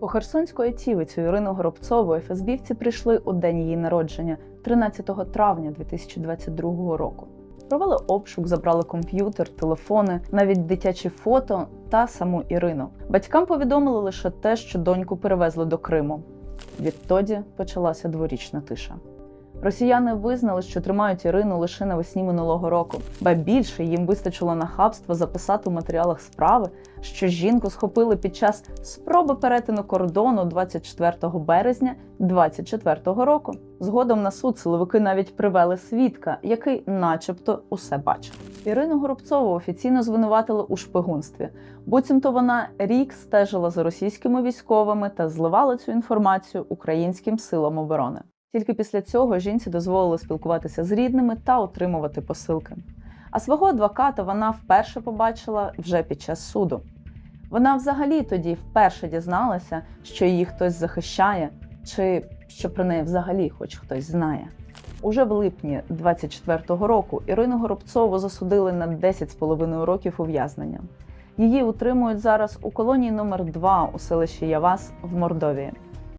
У Херсонську айтівицю Ірину Горобцову ФСБівці прийшли у день її народження, 13 травня 2022 року. Провели обшук, забрали комп'ютер, телефони, навіть дитячі фото та саму Ірину. Батькам повідомили лише те, що доньку перевезли до Криму. Відтоді почалася дворічна тиша. Росіяни визнали, що тримають Ірину лише навесні минулого року, ба більше їм вистачило нахабства записати у матеріалах справи, що жінку схопили під час спроби перетину кордону 24 березня 2024 року. Згодом на суд силовики навіть привели свідка, який, начебто, усе бачив. Ірину Горобцову офіційно звинуватили у шпигунстві. Буцімто вона рік стежила за російськими військовими та зливала цю інформацію українським силам оборони. Тільки після цього жінці дозволили спілкуватися з рідними та отримувати посилки. А свого адвоката вона вперше побачила вже під час суду. Вона взагалі тоді вперше дізналася, що її хтось захищає, чи що про неї взагалі хоч хтось знає. Уже в липні 24-го року Ірину Горобцову засудили на 10,5 років ув'язнення. Її утримують зараз у колонії номер 2 у селищі Явас в Мордовії.